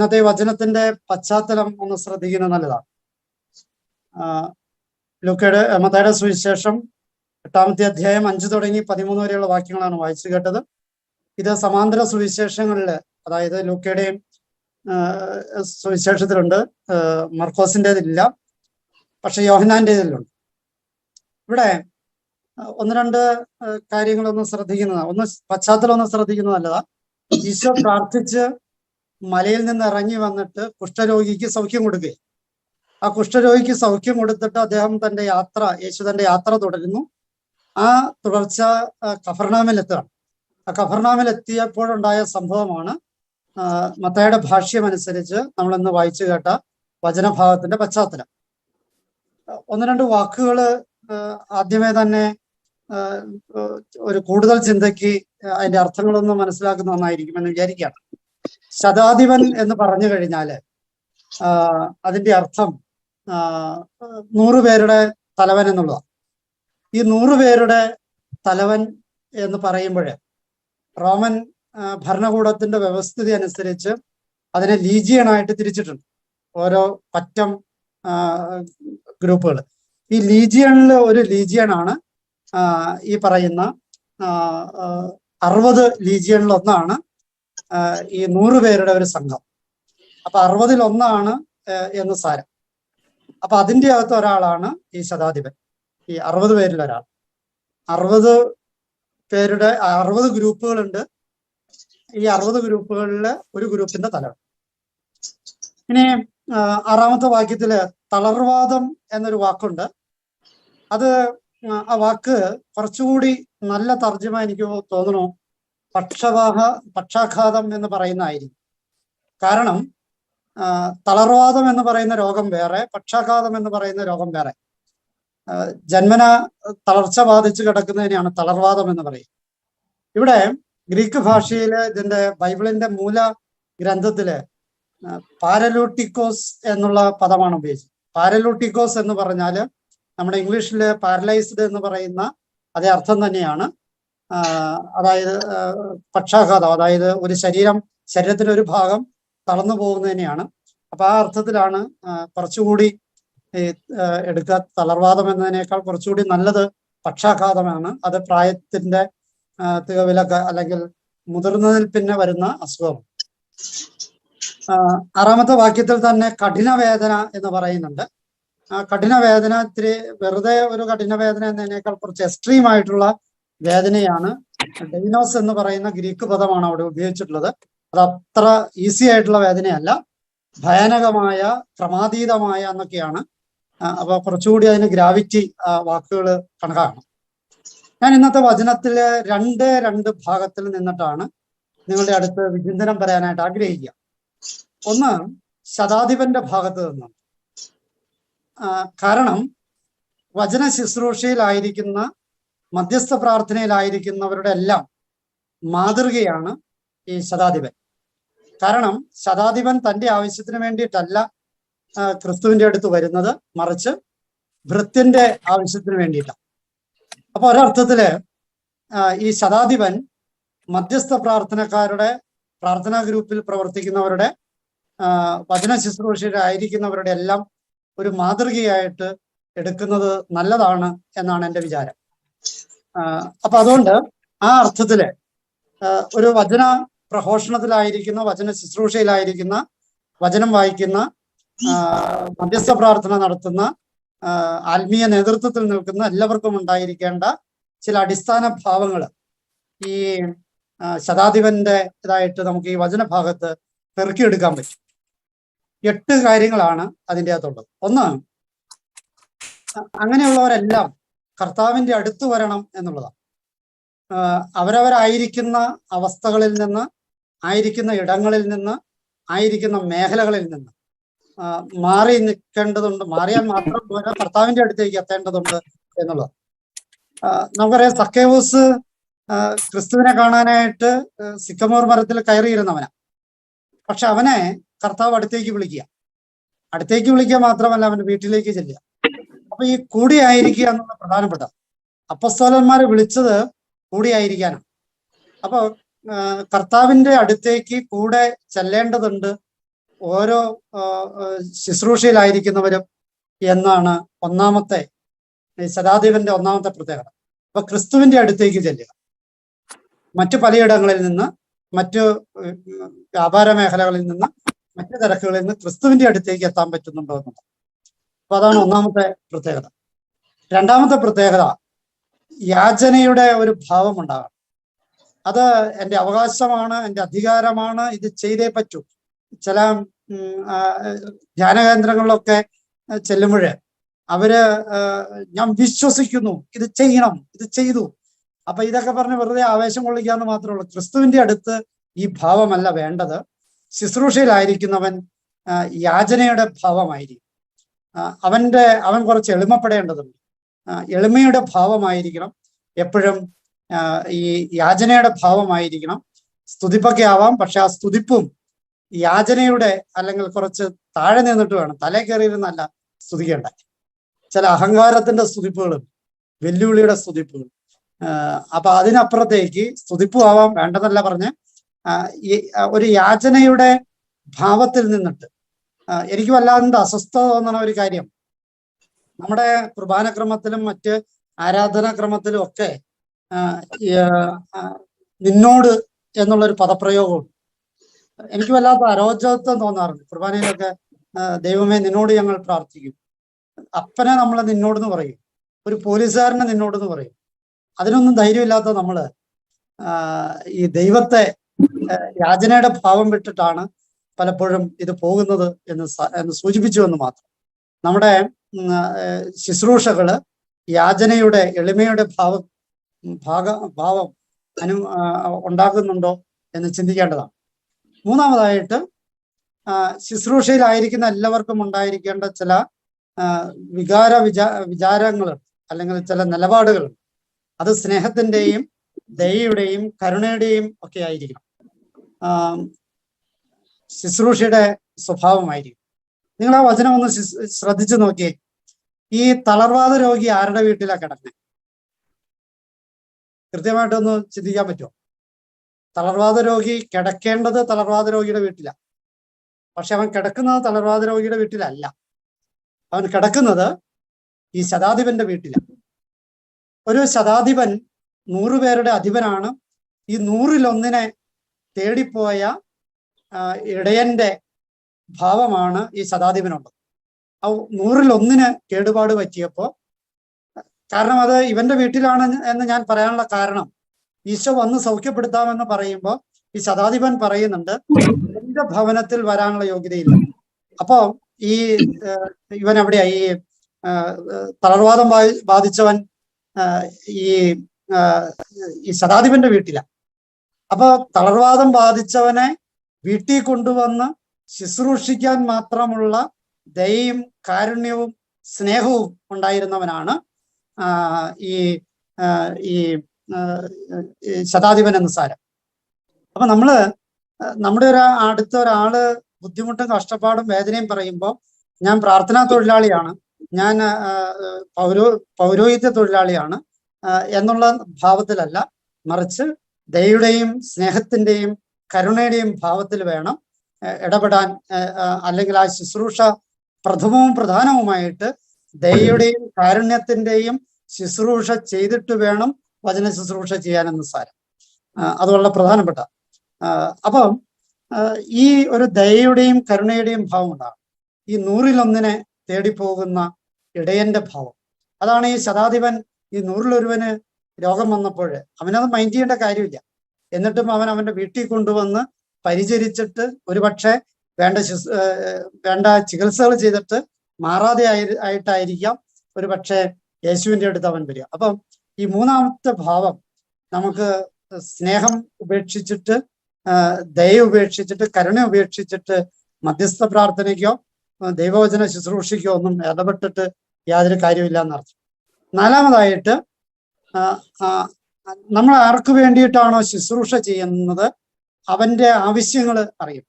ഇന്നത്തെ വചനത്തിന്റെ പശ്ചാത്തലം ഒന്ന് ശ്രദ്ധിക്കുന്നത് നല്ലതാണ്. ലുക്കയുടെ മതയുടെ സുവിശേഷം എട്ടാമത്തെ അധ്യായം അഞ്ചു തുടങ്ങി പതിമൂന്ന് വരെയുള്ള വാക്യങ്ങളാണ് വായിച്ചു കേട്ടത്. ഇത് സമാന്തര സുവിശേഷങ്ങളിൽ അതായത് ലുക്കയുടെയും സുവിശേഷത്തിലുണ്ട്. മർക്കോസിന്റെതില്ല പക്ഷെ യോഹനാന്റെതിലുണ്ട് ഇവിടെ ഒന്ന് രണ്ട് കാര്യങ്ങളൊന്ന് ശ്രദ്ധിക്കുന്നതാണ്. ഒന്ന് പശ്ചാത്തലം ഒന്ന് ശ്രദ്ധിക്കുന്നത് നല്ലതാ ഈശോ പ്രാർത്ഥിച്ച് മലയിൽ നിന്ന് ഇറങ്ങി വന്നിട്ട് കുഷ്ഠരോഗിക്ക് സൗഖ്യം കൊടുക്കുകയും. ആ കുഷ്ഠരോഗിക്ക് സൗഖ്യം കൊടുത്തിട്ട് അദ്ദേഹം തന്റെ യാത്ര യേശു തന്റെ യാത്ര തുടരുന്നു. ആ തുടർച്ച കഫർണാമിൽ എത്തുകയാണ് ആ കഫർണാമിൽ എത്തിയപ്പോഴുണ്ടായ സംഭവമാണ് മത്തയുടെ ഭാഷ്യമനുസരിച്ച് ഇന്ന് വായിച്ചു കേട്ട വചനഭാഗത്തിന്റെ പശ്ചാത്തലം. ഒന്ന് രണ്ട് വാക്കുകൾ ആദ്യമേ തന്നെ ഒരു കൂടുതൽ ചിന്തയ്ക്ക് അതിന്റെ അർത്ഥങ്ങളൊന്നും മനസ്സിലാക്കുന്ന ഒന്നായിരിക്കും എന്ന് വിചാരിക്കുകയാണ്. ശതാധിപൻ എന്ന് പറഞ്ഞു കഴിഞ്ഞാൽ അതിന്റെ അർത്ഥം നൂറുപേരുടെ നൂറ് പേരുടെ തലവൻ എന്നുള്ളതാണ് ഈ നൂറ് പേരുടെ തലവൻ എന്ന് പറയുമ്പോൾ റോമൻ ഭരണകൂടത്തിന്റെ വ്യവസ്ഥിതി അനുസരിച്ച് അതിനെ ലീജിയനായിട്ട് തിരിച്ചിട്ടുണ്ട് ഓരോ പറ്റം ഗ്രൂപ്പുകൾ ഈ ലീജിയണിൽ ഒരു ലീജിയനാണ് ഈ പറയുന്ന അറുപത് ലീജിയണിൽ ഒന്നാണ് ഈ നൂറ് പേരുടെ ഒരു സംഘം. അപ്പൊ അറുപതിൽ ഒന്നാണ് എന്ന് സാരം. അപ്പൊ അതിന്റെ അകത്ത് ഒരാളാണ് ഈ ശതാധിപൻ. ഈ അറുപത് പേരിൽ ഒരാൾ അറുപത് പേരുടെ അറുപത് ഗ്രൂപ്പുകളുണ്ട്. ഈ അറുപത് ഗ്രൂപ്പുകളിലെ ഒരു ഗ്രൂപ്പിന്റെ തലവൻ. ഇനി ആറാമത്തെ വാക്യത്തിൽ തളർവാദം എന്നൊരു വാക്കുണ്ട്. അത് ആ, വാക്ക് കുറച്ചുകൂടി നല്ല തർജമ എനിക്ക് തോന്നുന്നു. പക്ഷവാഹ പക്ഷാഘാതം എന്ന് പറയുന്നതായിരിക്കും. കാരണം തളർവാദം എന്ന് പറയുന്ന രോഗം വേറെ പക്ഷാഘാതം എന്ന് പറയുന്ന രോഗം വേറെ. ജന്മന തളർച്ച ബാധിച്ച് കിടക്കുന്നതിനെയാണ് തളർവാദം എന്ന് പറയുന്നത് ഇവിടെ ഗ്രീക്ക് ഭാഷയിൽ ഇതിന്റെ ബൈബിളിന്റെ മൂല ഗ്രന്ഥത്തിൽ പാരലൂട്ടിക്കോസ് എന്നുള്ള പദമാണ് ഉപയോഗിച്ചത്. പാരലൂട്ടിക്കോസ് എന്ന് പറഞ്ഞാൽ നമ്മുടെ ഇംഗ്ലീഷിൽ പാരലൈസ്ഡ് എന്ന് പറയുന്ന അതേ അർത്ഥം തന്നെയാണ്. അതായത് പക്ഷാഘാതം അതായത് ഒരു ശരീരം ശരീരത്തിന്റെ ഒരു ഭാഗം തളർന്നു പോകുന്നതിനെയാണ് അപ്പൊ ആ അർത്ഥത്തിലാണ് കുറച്ചുകൂടി എടുക്കുക തളർവാദം എന്നതിനേക്കാൾ കുറച്ചുകൂടി നല്ലത് പക്ഷാഘാതമാണ്. അത് പ്രായത്തിന്റെ തികവിലൊക്കെ അല്ലെങ്കിൽ മുതിർന്നതിൽ പിന്നെ വരുന്ന അസുഖം ആറാമത്തെ വാക്യത്തിൽ തന്നെ കഠിന വേദന എന്ന് പറയുന്നുണ്ട്. ആ കഠിന വേദന ഇത്തിരി വെറുതെ ഒരു കഠിന വേദന എന്നതിനേക്കാൾ കുറച്ച് എക്സ്ട്രീം ആയിട്ടുള്ള വേദനയാണ്. ഡൈനോസ് എന്ന് പറയുന്ന ഗ്രീക്ക് പദമാണ് അവിടെ ഉപയോഗിച്ചിട്ടുള്ളത്. അത് അത്ര ഈസി ആയിട്ടുള്ള വേദനയല്ല. ഭയാനകമായ ക്രമാതീതമായ എന്നൊക്കെയാണ്. അപ്പൊ കുറച്ചുകൂടി അതിന് ഗ്രാവിറ്റി വാക്കുകൾ കണക്കാക്കണം. ഞാൻ ഇന്നത്തെ വചനത്തിലെ രണ്ട് രണ്ട് ഭാഗത്തിൽ നിന്നിട്ടാണ് നിങ്ങളുടെ അടുത്ത് വിചിന്തനം പറയാനായിട്ട് ആഗ്രഹിക്കുക. ഒന്ന് ശതാധിപന്റെ ഭാഗത്ത് നിന്നാണ് ആ, കാരണം വചന ശുശ്രൂഷയിലായിരിക്കുന്ന മധ്യസ്ഥ പ്രാർത്ഥനയിലായിരിക്കുന്നവരുടെ എല്ലാം മാതൃകയാണ് ഈ ശതാധിപൻ. കാരണം ശതാധിപൻ തന്റെ ആവശ്യത്തിന് വേണ്ടിയിട്ടല്ല ക്രിസ്തുവിന്റെ അടുത്ത് വരുന്നത്. മറിച്ച് ഭൃത്യന്റെ ആവശ്യത്തിന് വേണ്ടിയിട്ടാണ് അപ്പൊ ഒരർത്ഥത്തിൽ ഈ ശതാധിപൻ മധ്യസ്ഥ പ്രാർത്ഥനക്കാരുടെ പ്രാർത്ഥനാ ഗ്രൂപ്പിൽ പ്രവർത്തിക്കുന്നവരുടെ വചന ശുശ്രൂഷയിലായിരിക്കുന്നവരുടെ എല്ലാം ഒരു മാതൃകയായിട്ട് എടുക്കുന്നത് നല്ലതാണ് എന്നാണ് എന്റെ വിചാരം. അപ്പൊ അതുകൊണ്ട് ആ അർത്ഥത്തിൽ ഒരു വചന പ്രഘോഷണത്തിലായിരിക്കുന്ന വചന ശുശ്രൂഷയിലായിരിക്കുന്ന വചനം വായിക്കുന്ന മധ്യസ്ഥ പ്രാർത്ഥന നടത്തുന്ന ആത്മീയ നേതൃത്വത്തിൽ നിൽക്കുന്ന എല്ലാവർക്കും ഉണ്ടായിരിക്കേണ്ട ചില അടിസ്ഥാന ഭാവങ്ങൾ ഈ ശതാധിപന്റെ ഇതായിട്ട് നമുക്ക് ഈ വചനഭാഗത്ത് പെറുക്കിയെടുക്കാൻ പറ്റും. എട്ട് കാര്യങ്ങളാണ് അതിന്റെ അകത്തുള്ളത്. ഒന്ന് അങ്ങനെയുള്ളവരെല്ലാം കർത്താവിന്റെ അടുത്ത് വരണം എന്നുള്ളതാണ്. അവരവരായിരിക്കുന്ന അവസ്ഥകളിൽ നിന്ന് ആയിരിക്കുന്ന ഇടങ്ങളിൽ നിന്ന് ആയിരിക്കുന്ന മേഖലകളിൽ നിന്ന് മാറി നിൽക്കേണ്ടതുണ്ട് മാറിയാൽ മാത്രം പോരാ കർത്താവിന്റെ അടുത്തേക്ക് എത്തേണ്ടതുണ്ട് എന്നുള്ളത് നമുക്കറിയാം സക്കേവൂസ് ക്രിസ്തുവിനെ കാണാനായിട്ട് സിക്കമോർ മരത്തിൽ കയറിയിരുന്നവനാ. പക്ഷെ അവനെ കർത്താവ് അടുത്തേക്ക് വിളിക്കുക. അടുത്തേക്ക് വിളിക്കുക മാത്രമല്ല അവന്റെ വീട്ടിലേക്ക് ചെല്ലുക. അപ്പൊ ഈ കൂടിയായിരിക്കുക എന്നുള്ള പ്രധാനപ്പെട്ട അപ്പസ്തോലന്മാരെ വിളിച്ചത് കൂടിയായിരിക്കാനാണ്. അപ്പൊ കർത്താവിന്റെ അടുത്തേക്ക് കൂടെ ചെല്ലേണ്ടതുണ്ട് ഓരോ ശുശ്രൂഷയിലായിരിക്കുന്നവരും എന്നാണ് ഒന്നാമത്തെ സദാദേവന്റെ ഒന്നാമത്തെ പ്രത്യേകത. അപ്പൊ ക്രിസ്തുവിന്റെ അടുത്തേക്ക് ചെല്ലുക. മറ്റു പലയിടങ്ങളിൽ നിന്ന് മറ്റു വ്യാപാര മേഖലകളിൽ നിന്ന് മറ്റു തിരക്കുകളിൽ നിന്ന് ക്രിസ്തുവിന്റെ അടുത്തേക്ക് എത്താൻ പറ്റുന്നുണ്ടോ എന്നുള്ളത്. അപ്പൊ അതാണ് ഒന്നാമത്തെ പ്രത്യേകത. രണ്ടാമത്തെ പ്രത്യേകത യാചനയുടെ ഒരു ഭാവം ഉണ്ടാകണം. അത് എന്റെ അവകാശമാണ് എന്റെ അധികാരമാണ് ഇത് ചെയ്തേ പറ്റൂ. ചില ചെല്ലുമ്പോഴേ ധ്യാന കേന്ദ്രങ്ങളിലൊക്കെ ചെല്ലുമ്പോൾ അവർ ഞാൻ വിശ്വസിക്കുന്നു ഇത് ചെയ്യണം ഇത് ചെയ്തു. അപ്പൊ ഇതൊക്കെ പറഞ്ഞ് വെറുതെ ആവേശം കൊള്ളിക്കാന്ന് മാത്രമേ ഉള്ളൂ. ക്രിസ്തുവിന്റെ അടുത്ത് ഈ ഭാവമല്ല വേണ്ടത്. ശുശ്രൂഷയിലായിരിക്കുന്നവൻ യാചനയുടെ ഭാവമായിരിക്കും. അവന്റെ അവൻ കുറച്ച് എളിമപ്പെടേണ്ടതുണ്ട്. എളിമയുടെ ഭാവമായിരിക്കണം. എപ്പോഴും ഈ യാചനയുടെ ഭാവമായിരിക്കണം. സ്തുതിപ്പൊക്കെ ആവാം. പക്ഷെ ആ സ്തുതിപ്പും യാചനയുടെ അല്ലെങ്കിൽ കുറച്ച് താഴെ നിന്നിട്ട് വേണം. തലേ കയറിയിരുന്നല്ല സ്തുതിക്കേണ്ട. ചില അഹങ്കാരത്തിന്റെ സ്തുതിപ്പുകളും വെല്ലുവിളിയുടെ സ്തുതിപ്പുകൾ. അപ്പൊ അതിനപ്പുറത്തേക്ക് സ്തുതിപ്പും ആവാം വേണ്ടെന്നല്ല പറഞ്ഞ് ഒരു യാചനയുടെ ഭാവത്തിൽ നിന്നിട്ട് എനിക്ക് വല്ലാണ്ട് അസ്വസ്ഥത തോന്നണ ഒരു കാര്യം. നമ്മുടെ കുർബാനക്രമത്തിലും മറ്റ് ആരാധനാക്രമത്തിലും ഒക്കെ നിന്നോട് എന്നുള്ളൊരു പദപ്രയോഗമുണ്ട് എനിക്ക് വല്ലാത്ത അരോചകത്വം തോന്നാറുണ്ട്. കുർബാനയിലൊക്കെ ദൈവമേ നിന്നോട് ഞങ്ങൾ പ്രാർത്ഥിക്കും. അപ്പനെ നമ്മൾ നിന്നോടെന്ന് പറയും. ഒരു പോലീസുകാരനെ നിന്നോടെന്ന് പറയും. അതിനൊന്നും ധൈര്യമില്ലാത്ത നമ്മൾ ഈ ദൈവത്തെ രാജനയുടെ ഭാവം വിട്ടിട്ടാണ് പലപ്പോഴും ഇത് പോകുന്നത് എന്ന് എന്ന് സൂചിപ്പിച്ചു എന്ന് മാത്രം. നമ്മുടെ ശുശ്രൂഷകൾ യാചനയുടെ എളിമയുടെ ഭാവം ഭാഗ ഭാവം അനു ഉണ്ടാക്കുന്നുണ്ടോ എന്ന് ചിന്തിക്കേണ്ടതാണ്. മൂന്നാമതായിട്ട് ശുശ്രൂഷയിലായിരിക്കുന്ന എല്ലാവർക്കും ഉണ്ടായിരിക്കേണ്ട ചില വികാര വിചാ വിചാരങ്ങൾ അല്ലെങ്കിൽ ചില നിലപാടുകളുണ്ട് അത് സ്നേഹത്തിന്റെയും ദയയുടെയും കരുണയുടെയും ഒക്കെ ആയിരിക്കണം. ശുശ്രൂഷയുടെ സ്വഭാവമായിരിക്കും. നിങ്ങൾ ആ വചനം ഒന്ന് ശ്രദ്ധിച്ചു നോക്കിയേ. ഈ തളർവാദ രോഗി ആരുടെ വീട്ടിലാ കിടക്കുന്നത് കൃത്യമായിട്ടൊന്ന് ചിന്തിക്കാൻ പറ്റുമോ? തളർവാദ രോഗി കിടക്കേണ്ടത് തളർവാദ രോഗിയുടെ വീട്ടിലാണ് പക്ഷെ അവൻ കിടക്കുന്നത് തളർവാദ രോഗിയുടെ വീട്ടിലല്ല. അവൻ കിടക്കുന്നത് ഈ ശതാധിപന്റെ വീട്ടിലാണ് ഒരു ശതാധിപൻ നൂറുപേരുടെ അധിപനാണ്. ഈ നൂറിലൊന്നിനെ തേടിപ്പോയ ഇടയന്റെ ഭാവമാണ് ഈ ശതാധിപനുള്ളത് ആ നൂറിൽ ഒന്നിന് കേടുപാട് പറ്റിയപ്പോ കാരണം അത് ഇവന്റെ വീട്ടിലാണ് എന്ന് ഞാൻ പറയാനുള്ള കാരണം ഈശോ വന്ന് സൗഖ്യപ്പെടുത്താമെന്ന് പറയുമ്പോൾ ഈ ശതാധിപൻ പറയുന്നുണ്ട് എന്റെ ഭവനത്തിൽ വരാനുള്ള യോഗ്യതയില്ല. അപ്പോ ഈ ഇവൻ എവിടെയാ? ഈ തളർവാദം ബാധിച്ചവൻ ഈ ഈ ശതാധിപന്റെ വീട്ടില. അപ്പൊ തളർവാദം ബാധിച്ചവനെ വീട്ടിൽ കൊണ്ടുവന്ന് ശുശ്രൂഷിക്കാൻ മാത്രമുള്ള ദയയും കാരുണ്യവും സ്നേഹവും ഉണ്ടായിരുന്നവനാണ് ഈ ഈ ശതാധിപൻ എന്ന് സാരം. അപ്പൊ നമ്മൾ നമ്മുടെ ഒരു അടുത്ത ഒരാൾ ബുദ്ധിമുട്ടും കഷ്ടപ്പാടും വേദനയും പറയുമ്പോൾ ഞാൻ പ്രാർത്ഥനാ തൊഴിലാളിയാണ് ഞാൻ പൗരോ പൗരോഹിത്യ തൊഴിലാളിയാണ് എന്നുള്ള ഭാവത്തിലല്ല മറിച്ച് ദയയുടെയും സ്നേഹത്തിന്റെയും കരുണയുടെയും ഭാവത്തിൽ വേണം ഇടപെടാൻ അല്ലെങ്കിൽ ആ ശുശ്രൂഷ പ്രഥമവും പ്രധാനവുമായിട്ട് ദയയുടെയും കാരുണ്യത്തിന്റെയും ശുശ്രൂഷ ചെയ്തിട്ട് വേണം വചന ശുശ്രൂഷ ചെയ്യാനെന്ന് സാരം. അത് വളരെ പ്രധാനപ്പെട്ട അപ്പം ഈ ഒരു ദയയുടെയും കരുണയുടെയും ഭാവം ഉണ്ടാകും ഈ നൂറിലൊന്നിനെ തേടിപ്പോകുന്ന ഇടയന്റെ ഭാവം. അതാണ് ഈ ശതാധിപൻ ഈ നൂറിലൊരുവന് രോഗം വന്നപ്പോൾ അവനത് മൈൻഡ് ചെയ്യേണ്ട കാര്യമില്ല. എന്നിട്ടും അവൻ അവന്റെ വീട്ടിൽ കൊണ്ടുവന്ന് പരിചരിച്ചിട്ട് ഒരുപക്ഷെ വേണ്ട ശുസ് വേണ്ട ചികിത്സകൾ ചെയ്തിട്ട് മാറാതെ ആയി ആയിട്ടായിരിക്കാം ഒരു പക്ഷേ യേശുവിന്റെ അടുത്ത് അവൻ വരിക. അപ്പം ഈ മൂന്നാമത്തെ ഭാവം നമുക്ക് സ്നേഹം ഉപേക്ഷിച്ചിട്ട് ദയ ഉപേക്ഷിച്ചിട്ട് കരുണ ഉപേക്ഷിച്ചിട്ട് മധ്യസ്ഥ പ്രാർത്ഥനയ്ക്കോ ദൈവവചന ശുശ്രൂഷയ്ക്കോ ഒന്നും ഇടപെട്ടിട്ട് യാതൊരു കാര്യമില്ല എന്നർത്ഥം നാലാമതായിട്ട് നമ്മൾ ആർക്ക് വേണ്ടിയിട്ടാണോ ശുശ്രൂഷ ചെയ്യുന്നത്? അവന്റെ ആവശ്യങ്ങൾ അറിയും.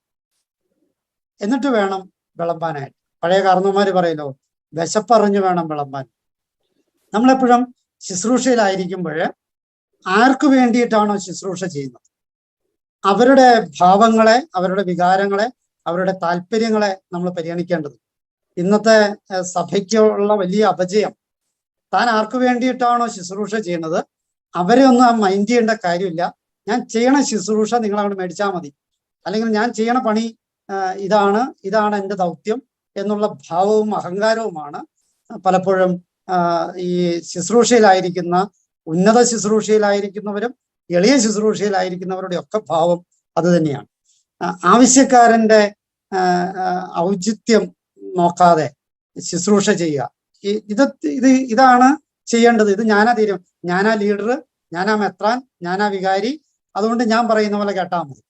എന്നിട്ട് വേണം വിളമ്പാനായിട്ട്. പഴയ കാരണവന്മാര് പറയല്ലോ വിശപ്പറിഞ്ഞു വേണം വിളമ്പാൻ. നമ്മളെപ്പോഴും ശുശ്രൂഷയിലായിരിക്കുമ്പോൾ ആർക്ക് വേണ്ടിയിട്ടാണോ ശുശ്രൂഷ ചെയ്യുന്നത്? അവരുടെ ഭാവങ്ങളെ അവരുടെ വികാരങ്ങളെ അവരുടെ താല്പര്യങ്ങളെ നമ്മൾ പരിഗണിക്കേണ്ടത് ഇന്നത്തെ സഭയ്ക്കുള്ള വലിയ അപജയം താൻ ആർക്ക് വേണ്ടിയിട്ടാണോ ശുശ്രൂഷ ചെയ്യുന്നത്? അവരെ ഒന്നും ആ മൈൻഡ് ചെയ്യേണ്ട കാര്യമില്ല. ഞാൻ ചെയ്യണ ശുശ്രൂഷ നിങ്ങൾ അവിടെ മേടിച്ചാൽ മതി. അല്ലെങ്കിൽ ഞാൻ ചെയ്യണ പണി ഇതാണ് ഇതാണ് എന്റെ ദൗത്യം എന്നുള്ള ഭാവവും അഹങ്കാരവുമാണ്. പലപ്പോഴും ഈ ശുശ്രൂഷയിലായിരിക്കുന്ന ഉന്നത ശുശ്രൂഷയിലായിരിക്കുന്നവരും എളിയ ശുശ്രൂഷയിലായിരിക്കുന്നവരുടെ ഒക്കെ ഭാവം അത് തന്നെയാണ്. ആവശ്യക്കാരന്റെ ഔചിത്യം നോക്കാതെ ശുശ്രൂഷ ചെയ്യുക. ഇത് ഇത് ഇതാണ് ചെയ്യേണ്ടത്. ഇത് ഞാനാ തീരും. ഞാനാ ലീഡർ ഞാനാ മെത്രാൻ ഞാനാ വികാരി. അതുകൊണ്ട് ഞാൻ പറയുന്ന പോലെ കേട്ടാൽ മതി.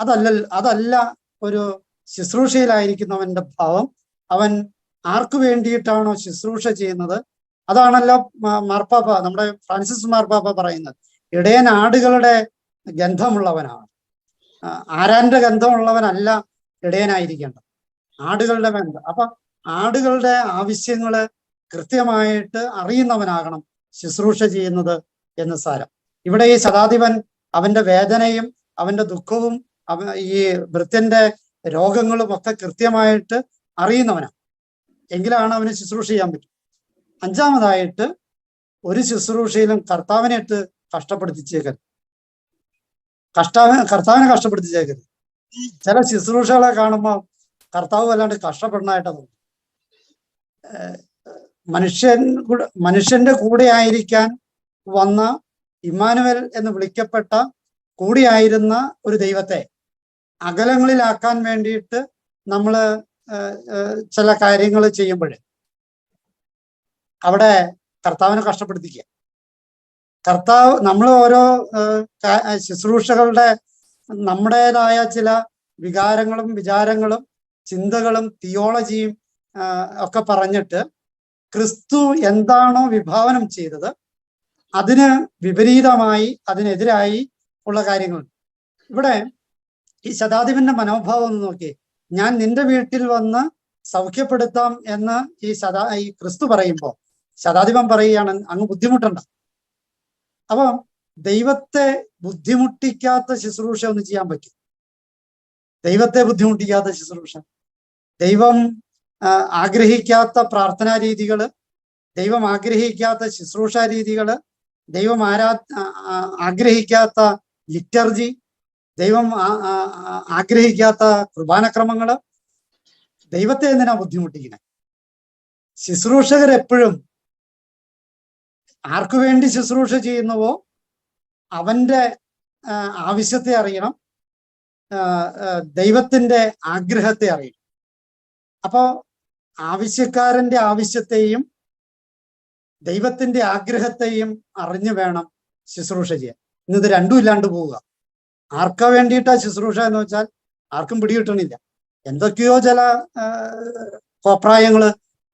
അതല്ല അതല്ല ഒരു ശുശ്രൂഷയിലായിരിക്കുന്നവന്റെ ഭാവം. അവൻ ആർക്കു വേണ്ടിയിട്ടാണോ ശുശ്രൂഷ ചെയ്യുന്നത്? അതാണല്ലോ മാർപ്പാപ്പ നമ്മുടെ ഫ്രാൻസിസ് മാർപ്പാപ്പ പറയുന്നത്. ഇടയൻ ആടുകളുടെ ഗന്ധമുള്ളവനാണ്. ആരാന്റെ ഗന്ധമുള്ളവനല്ല ഇടയനായിരിക്കേണ്ടത്? ആടുകളുടെ ബന്ധം അപ്പൊ ആടുകളുടെ ആവശ്യങ്ങൾ കൃത്യമായിട്ട് അറിയുന്നവനാകണം ശുശ്രൂഷ ചെയ്യുന്നത് എന്ന് സാരം. ഇവിടെ ഈ ശതാധിപൻ അവന്റെ വേദനയും അവന്റെ ദുഃഖവും അവ ഈ വൃത്യന്റെ രോഗങ്ങളും ഒക്കെ കൃത്യമായിട്ട് അറിയുന്നവനാണ്. എങ്കിലാണ് അവന് ശുശ്രൂഷ ചെയ്യാൻ പറ്റും. അഞ്ചാമതായിട്ട് ഒരു ശുശ്രൂഷയിലും കർത്താവിനെ ഇട്ട് കഷ്ടപ്പെടുത്തിച്ചേക്കരുത്. കഷ്ടാവ കർത്താവിനെ കഷ്ടപ്പെടുത്തിച്ചേക്കരുത്. ചില ശുശ്രൂഷകളെ കാണുമ്പോൾ കർത്താവ് വല്ലാണ്ട് കഷ്ടപ്പെടുന്നതായിട്ടാണ് മനുഷ്യൻ മനുഷ്യന്റെ കൂടെ ആയിരിക്കാൻ വന്ന ഇമ്മാനുവൽ എന്ന് വിളിക്കപ്പെട്ട കൂടിയായിരുന്ന ഒരു ദൈവത്തെ അകലങ്ങളിലാക്കാൻ വേണ്ടിയിട്ട് നമ്മൾ ചില കാര്യങ്ങൾ ചെയ്യുമ്പോൾ അവിടെ കർത്താവിനെ കഷ്ടപ്പെടുത്തിക്കുക. കർത്താവ് നമ്മൾ ഓരോ ശുശ്രൂഷകളുടെ നമ്മുടേതായ ചില വികാരങ്ങളും വിചാരങ്ങളും ചിന്തകളും തിയോളജിയും ഒക്കെ പറഞ്ഞിട്ട് ക്രിസ്തു എന്താണോ വിഭാവനം ചെയ്തത് അതിന് വിപരീതമായി അതിനെതിരായി ഉള്ള കാര്യങ്ങൾ. ഇവിടെ ഈ ശതാധിപന്റെ മനോഭാവം ഒന്ന് നോക്കി. ഞാൻ നിന്റെ വീട്ടിൽ വന്ന് സൗഖ്യപ്പെടുത്താം എന്ന് ഈ ശതാ ഈ ക്രിസ്തു പറയുമ്പോൾ ശതാധിപൻ പറയുകയാണ് അങ്ങ് ബുദ്ധിമുട്ടണ്ട. അപ്പം ദൈവത്തെ ബുദ്ധിമുട്ടിക്കാത്ത ശുശ്രൂഷ ഒന്ന് ചെയ്യാൻ പറ്റും. ദൈവത്തെ ബുദ്ധിമുട്ടിക്കാത്ത ശുശ്രൂഷ. ദൈവം ആഗ്രഹിക്കാത്ത പ്രാർത്ഥനാ രീതികൾ ദൈവം ആഗ്രഹിക്കാത്ത ശുശ്രൂഷ രീതികൾ ദൈവം ആരാ ആഗ്രഹിക്കാത്ത ലിറ്റർജി ദൈവം ആഗ്രഹിക്കാത്ത കുർബാനക്രമങ്ങൾ ദൈവത്തെ എന്തിനാ ബുദ്ധിമുട്ടിക്കുന്നത് ശുശ്രൂഷകർ എപ്പോഴും ആർക്കു വേണ്ടി ശുശ്രൂഷ ചെയ്യുന്നുവോ അവന്റെ ആവശ്യത്തെ അറിയണം ദൈവത്തിന്റെ ആഗ്രഹത്തെ അറിയണം. അപ്പോ ആവശ്യക്കാരന്റെ ആവശ്യത്തെയും ദൈവത്തിന്റെ ആഗ്രഹത്തെയും അറിഞ്ഞു വേണം ശുശ്രൂഷ ചെയ്യാൻ. ഇന്നത് രണ്ടും ഇല്ലാണ്ട് പോവുക. ആർക്ക വേണ്ടിയിട്ടാ ശുശ്രൂഷ എന്ന് വെച്ചാൽ ആർക്കും പിടികിട്ടണില്ല. എന്തൊക്കെയോ ചില അഭിപ്രായങ്ങൾ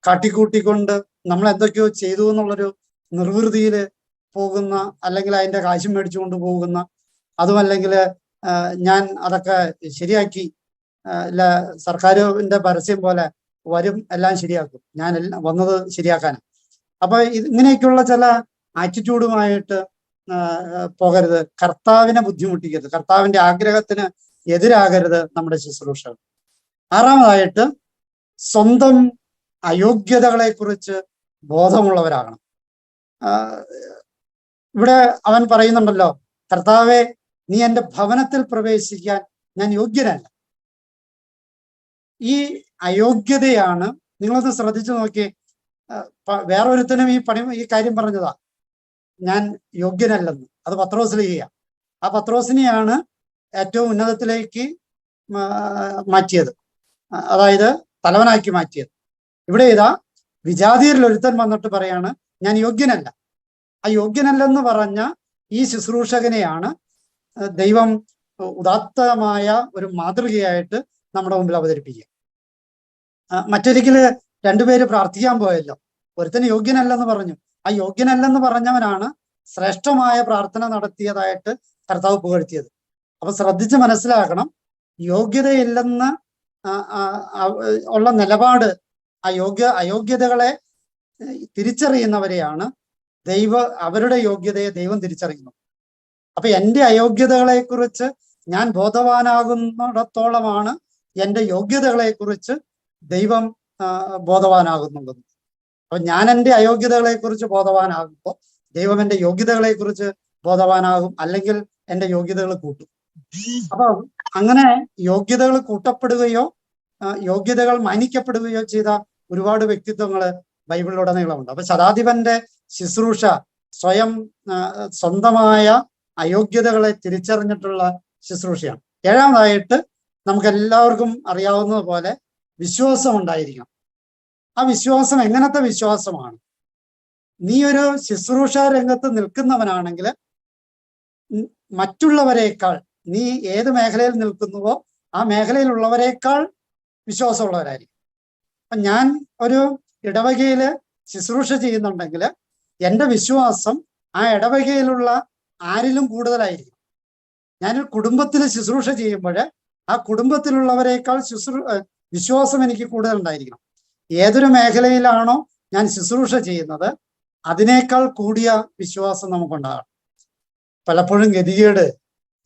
കാട്ടിക്കൂട്ടിക്കൊണ്ട് നമ്മൾ എന്തൊക്കെയോ ചെയ്തു എന്നുള്ളൊരു നിർവൃതിയിൽ പോകുന്ന അല്ലെങ്കിൽ അതിന്റെ കാശും മേടിച്ചുകൊണ്ട് പോകുന്ന അതുമല്ലെങ്കിൽ ഞാൻ അതൊക്കെ ശരിയാക്കി സർക്കാരിന്റെ പരസ്യം പോലെ വരും എല്ലാം ശരിയാക്കും. ഞാൻ വന്നത് ശരിയാക്കാനാണ് അപ്പൊ ഇങ്ങനെയൊക്കെയുള്ള ചില ആറ്റിറ്റ്യൂഡുമായിട്ട് പോകരുത്. കർത്താവിനെ ബുദ്ധിമുട്ടിക്കരുത്. കർത്താവിന്റെ ആഗ്രഹത്തിന് എതിരാകരുത് നമ്മുടെ ശുശ്രൂഷകൾ. ആറാമതായിട്ട് സ്വന്തം അയോഗ്യതകളെ കുറിച്ച് ബോധമുള്ളവരാകണം ഇവിടെ അവൻ പറയുന്നുണ്ടല്ലോ കർത്താവെ നീ എന്റെ ഭവനത്തിൽ പ്രവേശിക്കാൻ ഞാൻ യോഗ്യനല്ല. ഈ അയോഗ്യതയാണ്. നിങ്ങളത് ശ്രദ്ധിച്ചു നോക്കി. വേറൊരുത്തനും ഈ പണി ഈ കാര്യം പറഞ്ഞതാ. ഞാൻ യോഗ്യനല്ലെന്ന്. അത് പത്രോസ് ചെയ്യുക ആ പത്രോസിനെയാണ് ഏറ്റവും ഉന്നതത്തിലേക്ക് മാറ്റിയത്. അതായത് തലവനാക്കി മാറ്റിയത്. ഇവിടെ ഇതാ വിജാതിയിൽ ഒരുത്തൻ വന്നിട്ട് പറയാണ് ഞാൻ യോഗ്യനല്ല. ആ യോഗ്യനല്ലെന്ന് പറഞ്ഞ ഈ ശുശ്രൂഷകനെയാണ് ദൈവം ഉദാത്തമായ ഒരു മാതൃകയായിട്ട് നമ്മുടെ മുമ്പിൽ അവതരിപ്പിക്കുക. മറ്റൊരിക്കൽ രണ്ടുപേര് പ്രാർത്ഥിക്കാൻ പോയല്ലോ. ഒരുത്തന് യോഗ്യനല്ലെന്ന് പറഞ്ഞു. ആ യോഗ്യനല്ലെന്ന് പറഞ്ഞവനാണ് ശ്രേഷ്ഠമായ പ്രാർത്ഥന നടത്തിയതായിട്ട് കർത്താവ് പുകഴ്ത്തിയത്. അപ്പൊ ശ്രദ്ധിച്ച് മനസ്സിലാക്കണം യോഗ്യതയില്ലെന്ന് ഉള്ള നിലപാട് ആ യോഗ്യ അയോഗ്യതകളെ തിരിച്ചറിയുന്നവരെയാണ് ദൈവ അവരുടെ യോഗ്യതയെ ദൈവം തിരിച്ചറിയുന്നു അപ്പൊ എന്റെ അയോഗ്യതകളെ കുറിച്ച് ഞാൻ ബോധവാനാകുന്നിടത്തോളമാണ് എന്റെ യോഗ്യതകളെ കുറിച്ച് ദൈവം ബോധവാനാകുന്നുള്ളത്. അപ്പൊ ഞാൻ എന്റെ അയോഗ്യതകളെ കുറിച്ച് ബോധവാനാകുമ്പോൾ ദൈവം എന്റെ യോഗ്യതകളെ കുറിച്ച് ബോധവാനാകും അല്ലെങ്കിൽ എന്റെ യോഗ്യതകൾ കൂട്ടും. അപ്പൊ അങ്ങനെ യോഗ്യതകൾ കൂട്ടപ്പെടുകയോ യോഗ്യതകൾ മാനിക്കപ്പെടുകയോ ചെയ്ത ഒരുപാട് വ്യക്തിത്വങ്ങൾ ബൈബിളിലുടനീളമുണ്ട്. അപ്പൊ ശതാധിപന്റെ ശുശ്രൂഷ സ്വയം സ്വന്തമായ അയോഗ്യതകളെ തിരിച്ചറിഞ്ഞിട്ടുള്ള ശുശ്രൂഷയാണ്. ഏഴാമതായിട്ട് നമുക്ക് എല്ലാവർക്കും അറിയാവുന്നത് പോലെ വിശ്വാസം ഉണ്ടായിരിക്കണം ആ വിശ്വാസം എങ്ങനത്തെ വിശ്വാസമാണ്? നീ ഒരു ശുശ്രൂഷ രംഗത്ത് നിൽക്കുന്നവനാണെങ്കിൽ മറ്റുള്ളവരെക്കാൾ നീ ഏത് മേഖലയിൽ നിൽക്കുന്നുവോ ആ മേഖലയിലുള്ളവരെക്കാൾ വിശ്വാസമുള്ളവരായിരിക്കും. അപ്പൊ ഞാൻ ഒരു ഇടവകയിൽ ശുശ്രൂഷ ചെയ്യുന്നുണ്ടെങ്കിൽ എന്റെ വിശ്വാസം ആ ഇടവകയിലുള്ള ആരിലും കൂടുതലായിരിക്കും. ഞാനൊരു കുടുംബത്തിൽ ശുശ്രൂഷ ചെയ്യുമ്പോൾ ആ കുടുംബത്തിലുള്ളവരെക്കാൾ ശുശ്രൂ വിശ്വാസം എനിക്ക് കൂടുതൽ ഉണ്ടായിരിക്കണം ഏതൊരു മേഖലയിലാണോ ഞാൻ ശുശ്രൂഷ ചെയ്യുന്നത് അതിനേക്കാൾ കൂടിയ വിശ്വാസം നമുക്കുണ്ടാകണം. പലപ്പോഴും ഗതികേട്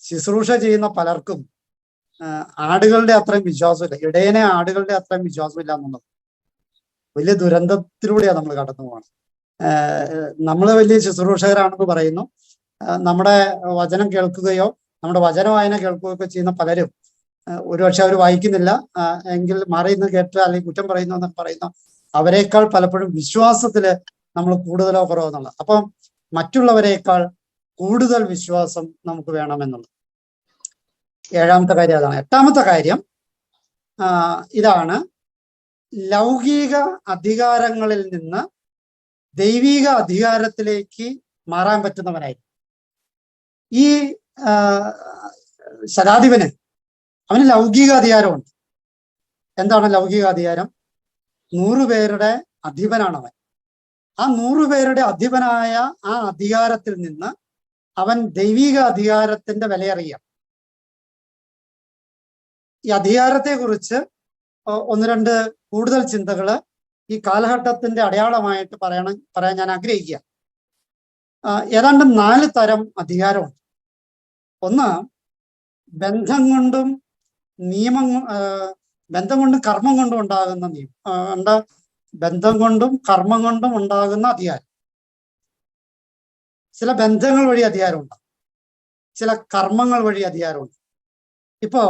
ശുശ്രൂഷ ചെയ്യുന്ന പലർക്കും ആടുകളുടെ അത്രയും വിശ്വാസമില്ല. ഇടയനെ ആടുകളുടെ അത്രയും വിശ്വാസമില്ല എന്നുള്ളത്. വലിയ ദുരന്തത്തിലൂടെയാണ് നമ്മൾ കടന്നു പോകുന്നത് നമ്മൾ വലിയ ശുശ്രൂഷകരാണെന്ന് പറയുന്നു. നമ്മുടെ വചനം കേൾക്കുകയോ നമ്മുടെ വചന വായന കേൾക്കുകയോ ഒക്കെ ചെയ്യുന്ന പലരും ഒരുപക്ഷെ അവർ വായിക്കുന്നില്ല. എങ്കിൽ മാറി കേട്ട അല്ലെങ്കിൽ കുറ്റം പറയുന്നു എന്നൊക്കെ പറയുന്ന അവരെക്കാൾ പലപ്പോഴും വിശ്വാസത്തിൽ നമ്മൾ കൂടുതലോ കുറവോ എന്നുള്ളത്. അപ്പം മറ്റുള്ളവരെക്കാൾ കൂടുതൽ വിശ്വാസം നമുക്ക് വേണമെന്നുള്ളത്. ഏഴാമത്തെ കാര്യം അതാണ്. എട്ടാമത്തെ കാര്യം ഇതാണ് ലൗകിക അധികാരങ്ങളിൽ നിന്ന് ദൈവിക അധികാരത്തിലേക്ക് മാറാൻ പറ്റുന്നവനായി. ഈ ശതാധിപന് അവന് ലൗകിക അധികാരമുണ്ട് എന്താണ് ലൗകിക അധികാരം നൂറുപേരുടെ അധിപനാണ് അവൻ ആ നൂറുപേരുടെ അധിപനായ ആ അധികാരത്തിൽ നിന്ന് അവൻ ദൈവിക അധികാരത്തിന്റെ വിലയറിയാം. ഈ അധികാരത്തെ കുറിച്ച് ഒന്ന് രണ്ട് കൂടുതൽ ചിന്തകൾ ഈ കാലഘട്ടത്തിന്റെ അടയാളമായിട്ട് പറയണം പറയാൻ ഞാൻ ആഗ്രഹിക്കുക. ഏതാണ്ട് നാല് തരം അധികാരമുണ്ട്. ഒന്ന് ബന്ധം കൊണ്ടും നിയമം ബന്ധം കൊണ്ടും കർമ്മം കൊണ്ടും ഉണ്ടാകുന്ന നിയമം. ബന്ധം കൊണ്ടും കർമ്മം കൊണ്ടും ഉണ്ടാകുന്ന അധികാരം. ചില ബന്ധങ്ങൾ വഴി അധികാരമുണ്ട് ചില കർമ്മങ്ങൾ വഴി അധികാരമുണ്ട് ഇപ്പോ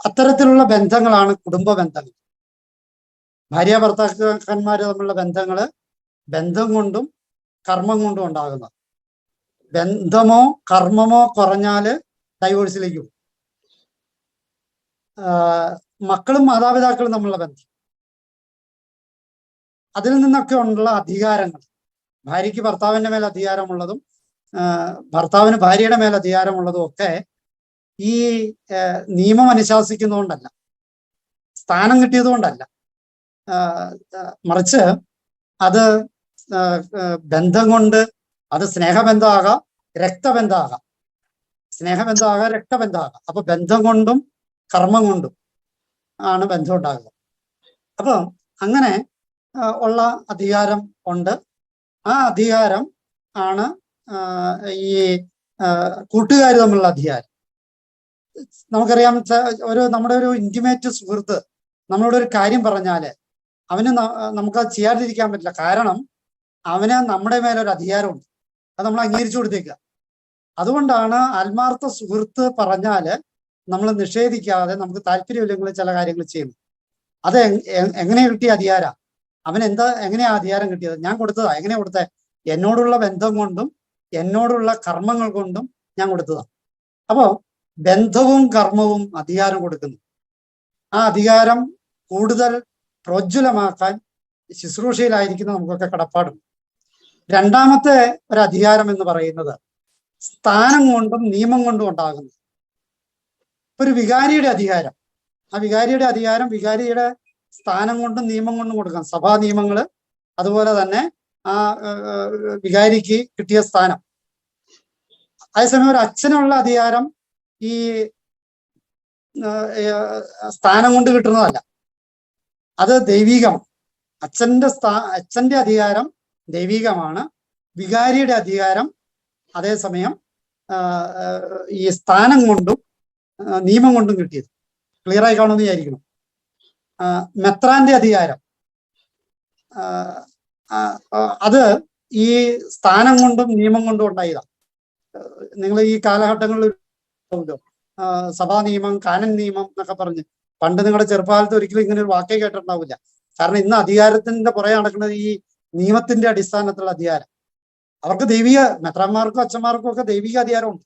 അത്തരത്തിലുള്ള ബന്ധങ്ങളാണ് കുടുംബ ബന്ധങ്ങൾ. ഭാര്യ ഭർത്താക്കന്മാര് തമ്മിലുള്ള ബന്ധങ്ങൾ ബന്ധം കൊണ്ടും കർമ്മം കൊണ്ടും ഉണ്ടാകുന്നത് ബന്ധമോ കർമ്മമോ കുറഞ്ഞാൽ ഡൈവോഴ്സിലേക്ക് പോകും. മക്കളും മാതാപിതാക്കളും തമ്മിലുള്ള ബന്ധം. അതിൽ നിന്നൊക്കെ ഉള്ള അധികാരങ്ങൾ. ഭാര്യയ്ക്ക് ഭർത്താവിന്റെ മേൽ അധികാരമുള്ളതും ഭർത്താവിന് ഭാര്യയുടെ മേൽ അധികാരമുള്ളതും ഒക്കെ ഈ നിയമം അനുശാസിക്കുന്നതുകൊണ്ടല്ല. സ്ഥാനം കിട്ടിയതുകൊണ്ടല്ല. മറിച്ച് അത് ബന്ധം കൊണ്ട് അത് സ്നേഹബന്ധമാകാം രക്തബന്ധമാകാം. സ്നേഹബന്ധമാകാം രക്തബന്ധമാകാം. അപ്പൊ ബന്ധം കൊണ്ടും കർമ്മം കൊണ്ടും ആണ് ബന്ധം ഉണ്ടാകുക അപ്പൊ അങ്ങനെ ഉള്ള അധികാരം ഉണ്ട് ആ അധികാരം ആണ് ഈ കൂട്ടുകാർ തമ്മിലുള്ള അധികാരം. നമുക്കറിയാം ഒരു നമ്മുടെ ഒരു ഇന്റിമേറ്റ് സുഹൃത്ത് നമ്മളോട് ഒരു കാര്യം പറഞ്ഞാൽ അവന് നമുക്ക് അത് ചെയ്യാതിരിക്കാൻ പറ്റില്ല. കാരണം അവന് നമ്മുടെ മേലൊരു അധികാരമുണ്ട്. അത് നമ്മൾ അംഗീകരിച്ചു കൊടുത്തേക്കുക. അതുകൊണ്ടാണ് ആത്മാർത്ഥ സുഹൃത്ത് പറഞ്ഞാൽ നമ്മൾ നിഷേധിക്കാതെ നമുക്ക് താല്പര്യമില്ലെങ്കിൽ ചില കാര്യങ്ങൾ ചെയ്യും. അത് എങ്ങനെ കിട്ടിയ അധികാര? അവൻ എന്താ എങ്ങനെയാ അധികാരം കിട്ടിയത്? ഞാൻ കൊടുത്തതാ. എങ്ങനെ കൊടുത്തേ? എന്നോടുള്ള ബന്ധം കൊണ്ടും എന്നോടുള്ള കർമ്മങ്ങൾ കൊണ്ടും ഞാൻ കൊടുത്തതാ. അപ്പോ ബന്ധവും കർമ്മവും അധികാരം കൊടുക്കുന്നു. ആ അധികാരം കൂടുതൽ പ്രോജ്വലമാക്കാൻ ശുശ്രൂഷയിലായിരിക്കുന്ന നമുക്കൊക്കെ കടപ്പാടും രണ്ടാമത്തെ ഒരു അധികാരം എന്ന് പറയുന്നത് സ്ഥാനം കൊണ്ടും നിയമം കൊണ്ടും ഉണ്ടാകുന്നു. ഒരു വികാരിയുടെ അധികാരം. ആ വികാരിയുടെ അധികാരം വികാരിയുടെ സ്ഥാനം കൊണ്ടും നിയമം കൊണ്ടും കൊടുക്കാം സഭാ നിയമങ്ങൾ അതുപോലെ തന്നെ ആ വികാരിക്ക് കിട്ടിയ സ്ഥാനം. അതേസമയം ഒരു അച്ഛനുള്ള അധികാരം ഈ സ്ഥാനം കൊണ്ട് കിട്ടുന്നതല്ല. അത് ദൈവികമാണ്. അച്ഛന്റെ സ്ഥാ അച്ഛന്റെ അധികാരം ദൈവികമാണ്. വികാരിയുടെ അധികാരം അതേസമയം ഈ സ്ഥാനം കൊണ്ടും നിയമം കൊണ്ടും കിട്ടിയത്. ആയി കാണുമെന്ന് വിചാരിക്കണം മെത്രാന്റെ അധികാരം. അത് ഈ സ്ഥാനം കൊണ്ടും നിയമം കൊണ്ടും ഉണ്ടായതാണ് നിങ്ങൾ ഈ കാലഘട്ടങ്ങളിൽ സഭാ നിയമം കാനൻ നിയമം എന്നൊക്കെ പറഞ്ഞ്. പണ്ട് നിങ്ങളുടെ ചെറുപ്പകാലത്ത് ഒരിക്കലും ഇങ്ങനെ ഒരു വാക്കേ കേട്ടിട്ടുണ്ടാവില്ല. കാരണം ഇന്ന് അധികാരത്തിന്റെ പുറകെ നടക്കുന്നത് ഈ നിയമത്തിന്റെ അടിസ്ഥാനത്തിലുള്ള അധികാരം. അവർക്ക് ദൈവിക മെത്രാന്മാർക്കും അച്ഛന്മാർക്കും ഒക്കെ ദൈവിക അധികാരമുണ്ട്.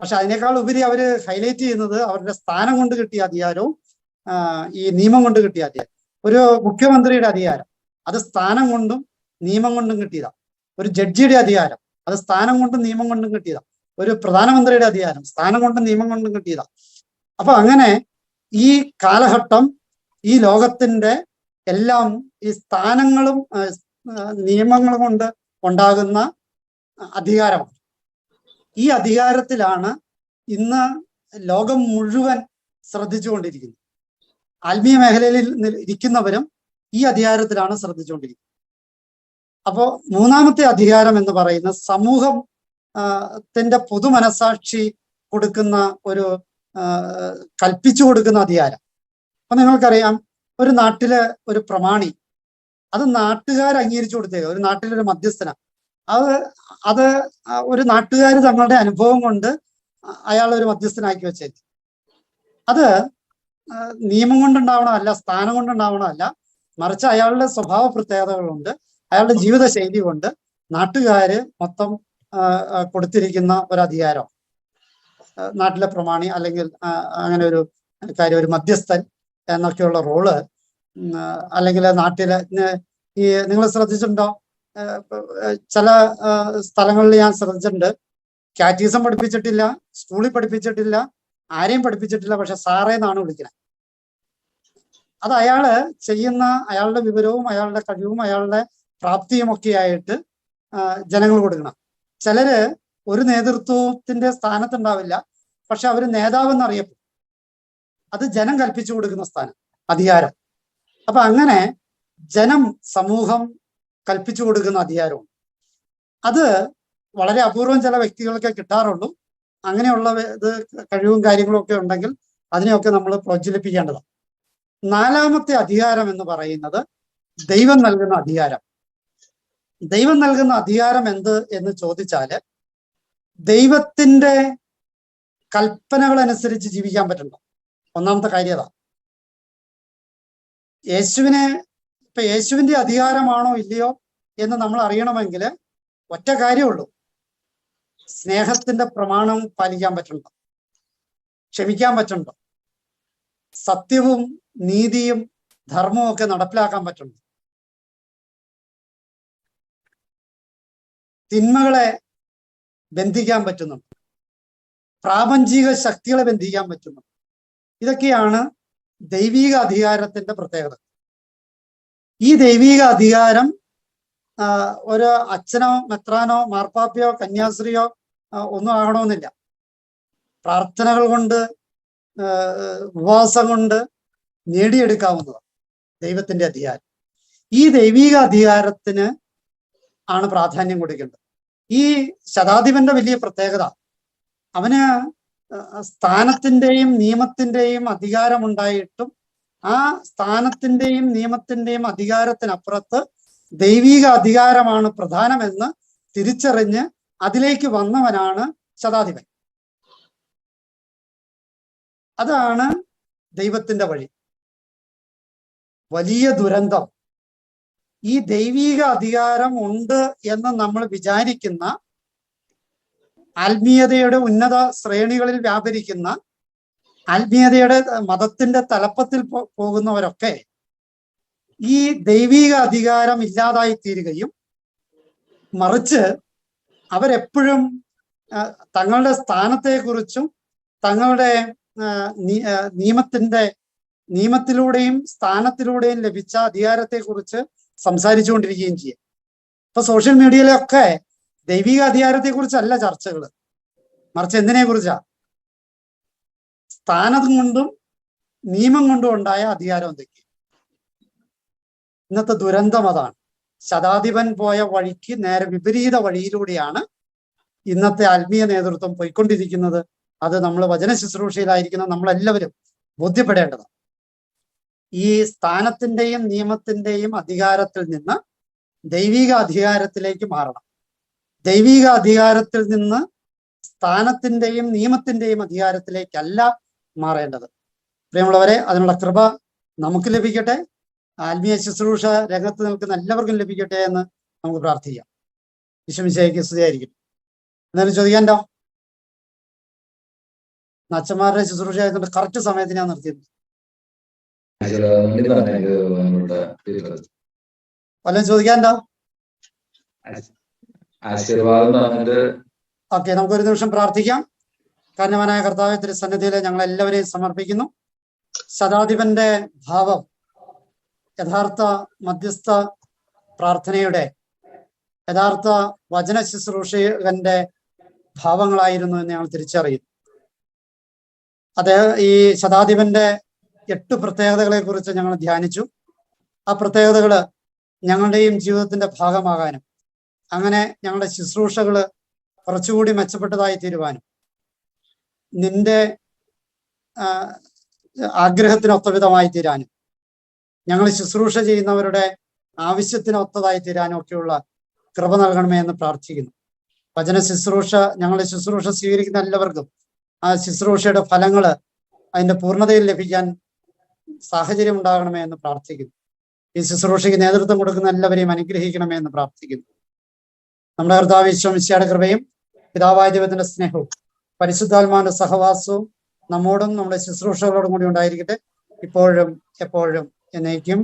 പക്ഷെ അതിനേക്കാൾ ഉപരി അവർ ഹൈലൈറ്റ് ചെയ്യുന്നത് അവരുടെ സ്ഥാനം കൊണ്ട് കിട്ടിയ അധികാരവും ഈ നിയമം കൊണ്ട് കിട്ടിയ അധികാരം. ഒരു മുഖ്യമന്ത്രിയുടെ അധികാരം അത് സ്ഥാനം കൊണ്ടും നിയമം കൊണ്ടും കിട്ടിയതാ. ഒരു ജഡ്ജിയുടെ അധികാരം അത് സ്ഥാനം കൊണ്ടും നിയമം കൊണ്ടും കിട്ടിയതാ. ഒരു പ്രധാനമന്ത്രിയുടെ അധികാരം സ്ഥാനം കൊണ്ടും നിയമം കൊണ്ടും കിട്ടിയതാ. അപ്പൊ അങ്ങനെ ഈ കാലഘട്ടം ഈ ലോകത്തിന്റെ എല്ലാം ഈ സ്ഥാനങ്ങളും നിയമങ്ങളും കൊണ്ട് ഉണ്ടാകുന്ന അധികാരമാണ്. ഈ അധികാരത്തിലാണ് ഇന്ന് ലോകം മുഴുവൻ ശ്രദ്ധിച്ചുകൊണ്ടിരിക്കുന്നത്. ആത്മീയ മേഖലയിൽ ഇരിക്കുന്നവരും ഈ അധികാരത്തിലാണ് ശ്രദ്ധിച്ചുകൊണ്ടിരിക്കുന്നത്. അപ്പോ മൂന്നാമത്തെ അധികാരം എന്ന് പറയുന്ന സമൂഹം ത്തിന്റെ പൊതുമനസാക്ഷി കൊടുക്കുന്ന ഒരു കൽപ്പിച്ചു കൊടുക്കുന്ന അധികാരം. അപ്പൊ നിങ്ങൾക്കറിയാം ഒരു നാട്ടിലെ ഒരു പ്രമാണി അത് നാട്ടുകാർ അംഗീകരിച്ചു കൊടുത്തേക്കാം ഒരു നാട്ടിലൊരു മധ്യസ്ഥന. അത് അത് ഒരു നാട്ടുകാർ തങ്ങളുടെ അനുഭവം കൊണ്ട് അയാൾ ഒരു മധ്യസ്ഥനാക്കി വെച്ചേക്കും. അത് നിയമം കൊണ്ടുണ്ടാവണമല്ല സ്ഥാനം കൊണ്ടുണ്ടാവണമല്ല മറിച്ച് അയാളുടെ സ്വഭാവ പ്രത്യേകതകളുണ്ട് അയാളുടെ ജീവിത ശൈലി കൊണ്ട് നാട്ടുകാര് മൊത്തം കൊടുത്തിരിക്കുന്ന ഒരു അധികാരം നാട്ടിലെ പ്രമാണി അല്ലെങ്കിൽ അങ്ങനെ ഒരു കാര്യം ഒരു മധ്യസ്ഥൻ എന്നൊക്കെയുള്ള റോൾ അല്ലെങ്കിൽ നാട്ടിലെ ഈ നിങ്ങൾ ശ്രദ്ധിച്ചിട്ടുണ്ടോ? ചില സ്ഥലങ്ങളിൽ ഞാൻ ശ്രദ്ധിച്ചിട്ടുണ്ട്. കാറ്റീസം പഠിപ്പിച്ചിട്ടില്ല സ്കൂളിൽ പഠിപ്പിച്ചിട്ടില്ല ആരെയും പഠിപ്പിച്ചിട്ടില്ല പക്ഷെ സാറേ എന്നാണ് വിളിക്കുന്നത്. അത് അയാൾ ചെയ്യുന്ന അയാളുടെ വിവരവും അയാളുടെ കഴിവും അയാളുടെ പ്രാപ്തിയും ഒക്കെ ആയിട്ട് ജനങ്ങൾ കൊടുക്കണം. ചിലര് ഒരു നേതൃത്വത്തിന്റെ സ്ഥാനത്തുണ്ടാവില്ല പക്ഷെ അവർ നേതാവെന്ന് അറിയപ്പെടും. അത് ജനം കൽപ്പിച്ചു കൊടുക്കുന്ന സ്ഥാനം അധികാരം. അപ്പൊ അങ്ങനെ ജനം സമൂഹം കൽപ്പിച്ചു കൊടുക്കുന്ന അധികാരവും. അത് വളരെ അപൂർവം ചില വ്യക്തികൾക്ക് കിട്ടാറുള്ളൂ. അങ്ങനെയുള്ള ഇത് കഴിവും കാര്യങ്ങളും ഒക്കെ ഉണ്ടെങ്കിൽ അതിനെയൊക്കെ നമ്മൾ പ്രോജ്വലിപ്പിക്കേണ്ടതാണ്. നാലാമത്തെ അധികാരം എന്ന് പറയുന്നത് ദൈവം നൽകുന്ന അധികാരം. ദൈവം നൽകുന്ന അധികാരം എന്ത് എന്ന് ചോദിച്ചാൽ ദൈവത്തിന്റെ കൽപ്പനകൾ അനുസരിച്ച് ജീവിക്കാൻ പറ്റണ്ട ഒന്നാമത്തെ കാര്യം യേശുവിനെ ഇപ്പൊ യേശുവിന്റെ അധികാരമാണോ ഇല്ലയോ എന്ന് നമ്മൾ അറിയണമെങ്കിൽ ഒറ്റ കാര്യമുള്ളൂ. സ്നേഹത്തിന്റെ പ്രമാണം പാലിക്കാൻ പറ്റണ്ട? ക്ഷമിക്കാൻ പറ്റണ്ട? സത്യവും നീതിയും ധർമ്മവും ഒക്കെ നടപ്പിലാക്കാൻ പറ്റണ്ടോ? തിന്മകളെ ബന്ധിക്കാൻ പറ്റുന്നുണ്ട്? പ്രാപഞ്ചിക ശക്തികളെ ബന്ധിക്കാൻ പറ്റുന്നുണ്ട്? ഇതൊക്കെയാണ് ദൈവിക അധികാരത്തിന്റെ പ്രത്യേകത. ഈ ദൈവിക അധികാരം ഒരു അച്ഛനോ മെത്രാനോ മാർപ്പാപ്പയോ കന്യാസ്ത്രീയോ ഒന്നും ആകണമെന്നില്ല. പ്രാർത്ഥനകൾ കൊണ്ട് ഉപവാസം കൊണ്ട് നേടിയെടുക്കാവുന്നതാണ് ദൈവത്തിന്റെ അധികാരം. ഈ ദൈവിക അധികാരത്തിന് ആണ് പ്രാധാന്യം കൊടുക്കേണ്ടത്. ഈ ശതാധിപന്റെ വലിയ പ്രത്യേകത അവന് സ്ഥാനത്തിന്റെയും നിയമത്തിന്റെയും അധികാരമുണ്ടായിട്ടും ആ സ്ഥാനത്തിന്റെയും നിയമത്തിന്റെയും അധികാരത്തിനപ്പുറത്ത് ദൈവീക അധികാരമാണ് പ്രധാനമെന്ന് തിരിച്ചറിഞ്ഞ് അതിലേക്ക് വന്നവനാണ് ശതാധിപൻ. അതാണ് ദൈവത്തിന്റെ വഴി. വലിയ ദുരന്തം. ഈ ദൈവീക അധികാരം ഉണ്ട് എന്ന് നമ്മൾ വിചാരിക്കുന്ന ആത്മീയതയുടെ ഉന്നത ശ്രേണികളിൽ വ്യാപരിക്കുന്ന ആത്മീയതയുടെ മതത്തിന്റെ തലപ്പത്തിൽ പോകുന്നവരൊക്കെ ഈ ദൈവീക അധികാരം ഇല്ലാതായി തീരുകയും മറിച്ച് അവരെപ്പോഴും തങ്ങളുടെ സ്ഥാനത്തെക്കുറിച്ചും തങ്ങളുടെ നിയമത്തിന്റെ നിയമത്തിലൂടെയും സ്ഥാനത്തിലൂടെയും ലഭിച്ച അധികാരത്തെക്കുറിച്ച് സംസാരിച്ചുകൊണ്ടിരിക്കുകയും ചെയ്യും. ഇപ്പൊ സോഷ്യൽ മീഡിയയിലൊക്കെ ദൈവിക അധികാരത്തെക്കുറിച്ചല്ല ചർച്ചകൾ മറിച്ച് എന്തിനെ കുറിച്ചാ സ്ഥാനം കൊണ്ടും നിയമം കൊണ്ടും ഉണ്ടായ അധികാരം എന്തൊക്കെ ഇന്നത്തെ ദുരന്തം അതാണ്. ശതാധിപൻ പോയ വഴിക്ക് നേരെ വിപരീത വഴിയിലൂടെയാണ് ഇന്നത്തെ ആത്മീയ നേതൃത്വം പോയിക്കൊണ്ടിരിക്കുന്നത്. അത് നമ്മൾ വചന ശുശ്രൂഷയിലായിരിക്കുന്ന നമ്മളെല്ലാവരും ബോധ്യപ്പെടേണ്ടതാണ്. ഈ സ്ഥാനത്തിന്റെയും നിയമത്തിന്റെയും അധികാരത്തിൽ നിന്ന് ദൈവിക അധികാരത്തിലേക്ക് മാറണം. ദൈവിക അധികാരത്തിൽ നിന്ന് സ്ഥാനത്തിന്റെയും നിയമത്തിന്റെയും അധികാരത്തിലേക്കല്ല മാറേണ്ടത്. പ്രിയമുള്ളവരെ അതിനുള്ള കൃപ നമുക്ക് ലഭിക്കട്ടെ. ആത്മീയ ശുശ്രൂഷ രംഗത്ത് നിൽക്കുന്ന എല്ലാവർക്കും ലഭിക്കട്ടെ എന്ന് നമുക്ക് പ്രാർത്ഥിക്കാം. വിശ്വമിശയ്ക്ക് സ്തുതിയായിരിക്കും. എന്തായാലും ചോദിക്കാണ്ടോ അച്ഛന്മാരുടെ ശുശ്രൂഷ ആയതുകൊണ്ട് കറക്റ്റ് സമയത്ത് ഞാൻ നിർത്തിയിരുന്നു. വല്ലതും ചോദിക്കാണ്ടോ ഓക്കെ നമുക്ക് ഒരു നിമിഷം പ്രാർത്ഥിക്കാം. കാരണവനായ കർത്താവ് തിരുസന്നിധിയിൽ ഞങ്ങൾ എല്ലാവരെയും സമർപ്പിക്കുന്നു. ശതാധിപന്റെ ഭാവം യഥാർത്ഥ മധ്യസ്ഥ പ്രാർത്ഥനയുടെ യഥാർത്ഥ വചന ശുശ്രൂഷകന്റെ ഭാവങ്ങളായിരുന്നു എന്ന് ഞങ്ങൾ തിരിച്ചറിയുന്നു. അദ്ദേഹം ഈ ശതാധിപന്റെ എട്ട് പ്രത്യേകതകളെ കുറിച്ച് ഞങ്ങൾ ധ്യാനിച്ചു. ആ പ്രത്യേകതകൾ ഞങ്ങളുടെയും ജീവിതത്തിന്റെ ഭാഗമാകാനും അങ്ങനെ ഞങ്ങളുടെ ശുശ്രൂഷകൾ കുറച്ചുകൂടി മെച്ചപ്പെട്ടതായി തീരുവാനും നിന്റെ ആഗ്രഹത്തിനൊത്തവിധമായി ആഗ്രഹത്തിന് തീരാനും ഞങ്ങൾ ശുശ്രൂഷ ചെയ്യുന്നവരുടെ ആവശ്യത്തിനൊത്തതായി തീരാനും ഒക്കെയുള്ള കൃപ നൽകണമേ എന്ന് പ്രാർത്ഥിക്കുന്നു. വചന ശുശ്രൂഷ ഞങ്ങളുടെ ശുശ്രൂഷ സ്വീകരിക്കുന്ന എല്ലാവർക്കും ആ ശുശ്രൂഷയുടെ ഫലങ്ങൾ അതിന്റെ പൂർണതയിൽ ലഭിക്കാൻ സാഹചര്യം ഉണ്ടാകണമേ എന്ന് പ്രാർത്ഥിക്കുന്നു. ഈ ശുശ്രൂഷയ്ക്ക് നേതൃത്വം കൊടുക്കുന്ന എല്ലാവരെയും അനുഗ്രഹിക്കണമേ എന്ന് പ്രാർത്ഥിക്കുന്നു. നമ്മുടെ കർത്താവ് വിശ്വമിശയുടെ കൃപയും പിതാവായ ദൈവത്തിന്റെ സ്നേഹവും പരിശുദ്ധാത്മാവിന്റെ സഹവാസവും നമ്മോടും നമ്മുടെ ശുശ്രൂഷകളോടും കൂടി ഉണ്ടായിരിക്കട്ടെ. ഇപ്പോഴും എപ്പോഴും എന്നേക്കും.